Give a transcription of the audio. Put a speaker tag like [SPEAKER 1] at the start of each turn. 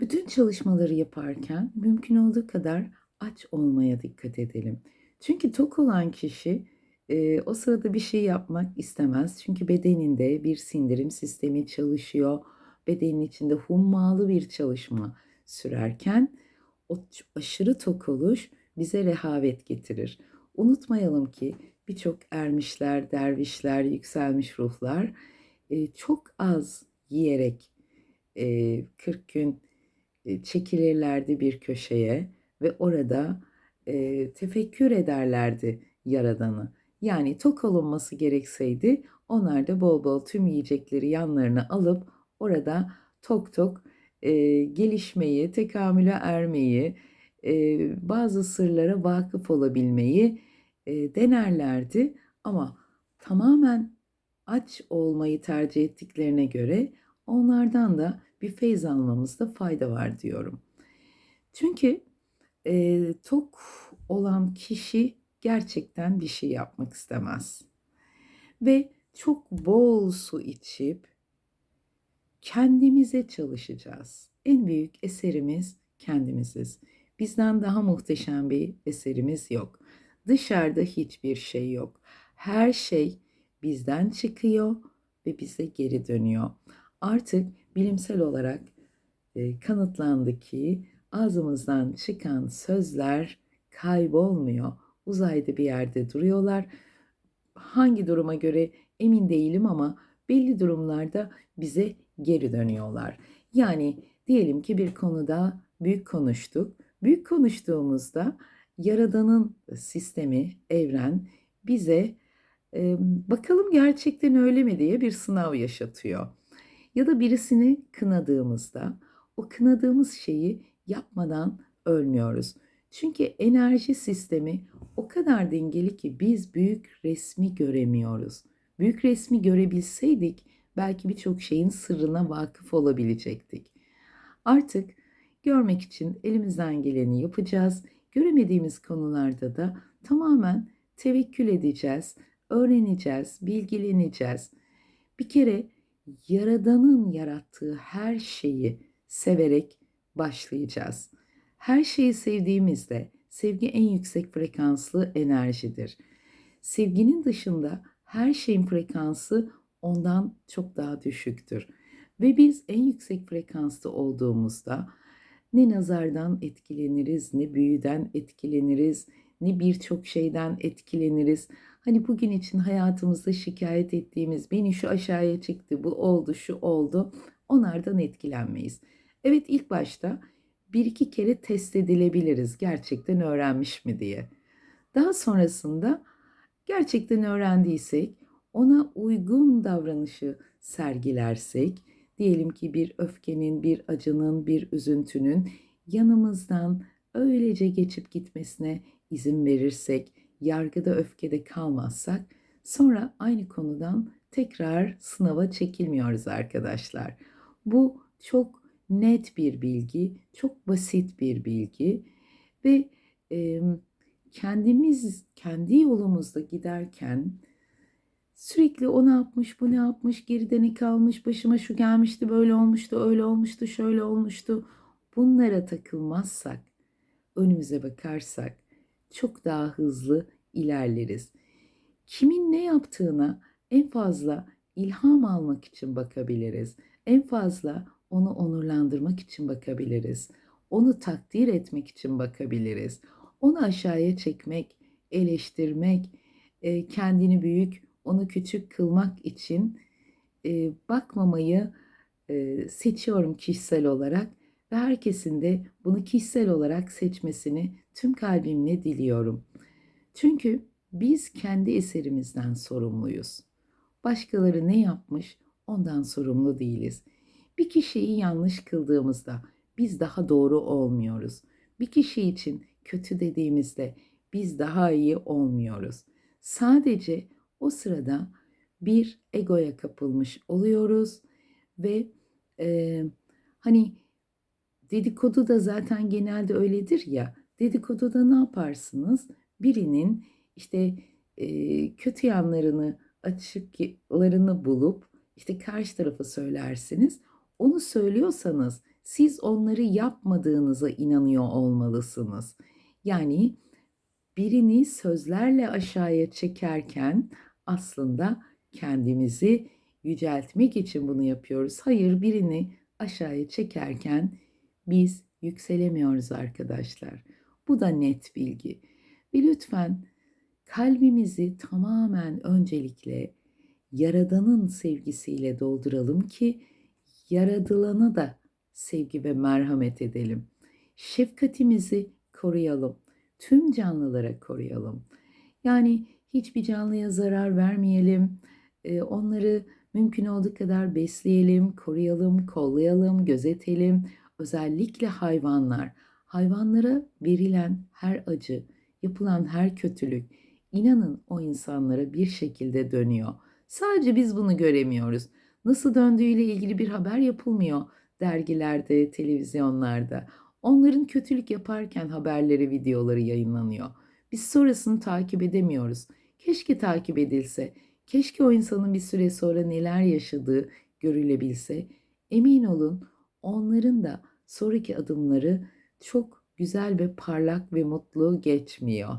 [SPEAKER 1] Bütün çalışmaları yaparken mümkün olduğu kadar aç olmaya dikkat edelim. Çünkü tok olan kişi, eee, o sırada bir şey yapmak istemez. Çünkü bedeninde bir sindirim sistemi çalışıyor. Bedenin içinde hummalı bir çalışma sürerken o aşırı tok oluş bize rehavet getirir. Unutmayalım ki birçok ermişler, dervişler, yükselmiş ruhlar, eee, çok az yiyerek, eee, 40 gün, çekilirlerdi bir köşeye ve orada, eee, tefekkür ederlerdi Yaradan'ı. Yani tok olunması gerekseydi onlar da bol bol tüm yiyecekleri yanlarına alıp orada tok tok, eee, gelişmeyi, tekamüle ermeyi, eee, bazı sırlara vakıf olabilmeyi, eee, denerlerdi ama tamamen aç olmayı tercih ettiklerine göre onlardan da bir feyz almamızda fayda var diyorum. Çünkü, eee, tok olan kişi gerçekten bir şey yapmak istemez ve çok bol su içip kendimize çalışacağız. En büyük eserimiz kendimiziz. Bizden daha muhteşem bir eserimiz yok. Dışarıda hiçbir şey yok. Her şey bizden çıkıyor ve bize geri dönüyor. Artık bilimsel olarak, eee, kanıtlandı ki ağzımızdan çıkan sözler kaybolmuyor. Uzayda bir yerde duruyorlar. Hangi duruma göre emin değilim ama belli durumlarda bize geri dönüyorlar. Yani diyelim ki bir konuda büyük konuştuk. Büyük konuştuğumuzda Yaradan'ın sistemi, evren bize, emm, bakalım gerçekten öyle mi diye bir sınav yaşatıyor. Ya da birisini kınadığımızda o kınadığımız şeyi yapmadan ölmüyoruz. Çünkü enerji sistemi o kadar dengeli ki biz büyük resmi göremiyoruz. Büyük resmi görebilseydik belki birçok şeyin sırrına vakıf olabilecektik. Artık görmek için elimizden geleni yapacağız. Göremediğimiz konularda da tamamen tevekkül edeceğiz, öğreneceğiz, bilgileneceğiz. Bir kere Yaradan'ın yarattığı her şeyi severek başlayacağız. Her şeyi sevdiğimizde sevgi en yüksek frekanslı enerjidir. Sevginin dışında her şeyin frekansı ondan çok daha düşüktür ve biz en yüksek frekansta olduğumuzda ne nazardan etkileniriz, ne büyüden etkileniriz, ne birçok şeyden etkileniriz. Hani bugün için hayatımızda şikayet ettiğimiz beni şu aşağıya çekti, bu oldu, şu oldu onlardan etkilenmeyiz. Evet ilk başta bir iki kere test edilebiliriz gerçekten öğrenmiş mi diye. Daha sonrasında gerçekten öğrendiysek ona uygun davranışı sergilersek, diyelim ki bir öfkenin, bir acının, bir üzüntünün yanımızdan öylece geçip gitmesine izin verirsek, yargıda öfkede kalmazsak sonra aynı konudan tekrar sınava çekilmiyoruz arkadaşlar. Bu çok net bir bilgi, çok basit bir bilgi ve e, kendimiz kendi yolumuzda giderken sürekli o ne yapmış, bu ne yapmış, geride ne kalmış, başıma şu gelmişti, böyle olmuştu, öyle olmuştu, şöyle olmuştu. Bunlara takılmazsak, önümüze bakarsak çok daha hızlı ilerleriz. Kimin ne yaptığına en fazla ilham almak için bakabiliriz. En fazla onu onurlandırmak için bakabiliriz. Onu takdir etmek için bakabiliriz. Onu aşağıya çekmek, eleştirmek, e, kendini büyük, onu küçük kılmak için e, bakmamayı e, seçiyorum kişisel olarak ve herkesin de bunu kişisel olarak seçmesini tüm kalbimle diliyorum. Çünkü biz kendi eserimizden sorumluyuz. Başkaları ne yapmış ondan sorumlu değiliz. Bir kişiyi yanlış kıldığımızda biz daha doğru olmuyoruz. Bir kişi için kötü dediğimizde biz daha iyi olmuyoruz. Sadece o sırada bir egoya kapılmış oluyoruz ve e, hani dedikodu da zaten genelde öyledir ya. Dedikoduda ne yaparsınız? Birinin işte e, kötü yanlarını, açıklarını bulup işte karşı tarafa söylersiniz. Onu söylüyorsanız Siz onları yapmadığınıza inanıyor olmalısınız. Yani birini sözlerle aşağıya çekerken aslında kendimizi yüceltmek için bunu yapıyoruz. Hayır, birini aşağıya çekerken biz yükselemiyoruz arkadaşlar. Bu da net bilgi. Ve lütfen kalbimizi tamamen öncelikle Yaradan'ın sevgisiyle dolduralım ki yaradılana da sevgi ve merhamet edelim. Şefkatimizi koruyalım. Tüm canlılara koruyalım. Yani hiçbir canlıya zarar vermeyelim. Ee, onları mümkün olduğu kadar besleyelim, koruyalım, kollayalım, gözetelim. Özellikle hayvanlar. Hayvanlara verilen her acı, yapılan her kötülük inanın o insanlara bir şekilde dönüyor. Sadece biz bunu göremiyoruz. Nasıl döndüğüyle ilgili bir haber yapılmıyor dergilerde, televizyonlarda. Onların kötülük yaparken haberleri, videoları yayınlanıyor. Biz sonrasını takip edemiyoruz. Keşke takip edilse. Keşke o insanın bir süre sonra neler yaşadığı görülebilse. Emin olun onların da sonraki adımları çok güzel ve parlak ve mutlu geçmiyor.